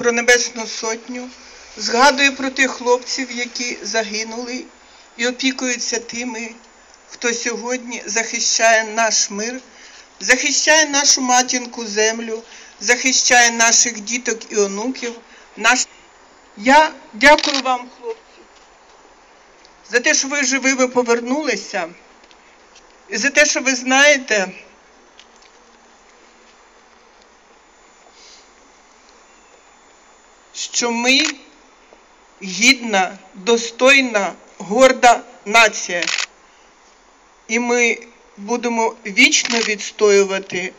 про Небесну Сотню, згадує про тих хлопців, які загинули і опікуються тими, хто сьогодні захищає наш мир, захищає нашу матінку землю, захищає наших діток і онуків. Наш... Я дякую вам, хлопці, за те, що ви живими повернулися, і за те, що ви знаєте. Що ми гідна, достойна, горда нація. І ми будемо вічно відстоювати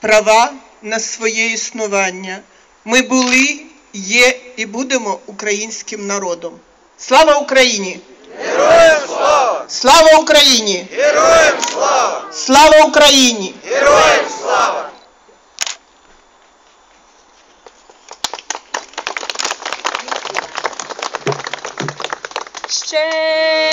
права на своє існування. Ми були, є і будемо українським народом. Слава Україні! Героям слава! Слава Україні! Героям слава! Слава Україні! Героям слава! exchange.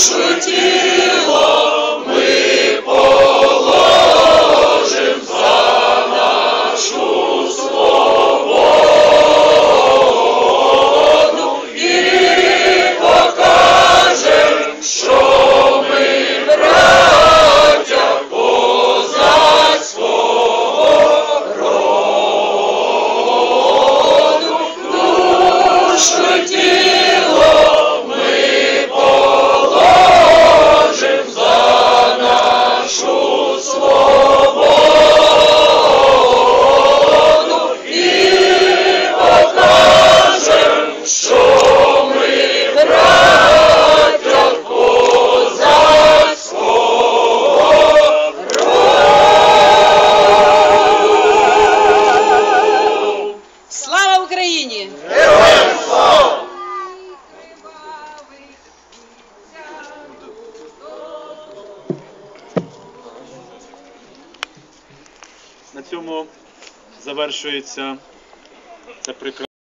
Душу тіло На цьому завершується це прекрасне.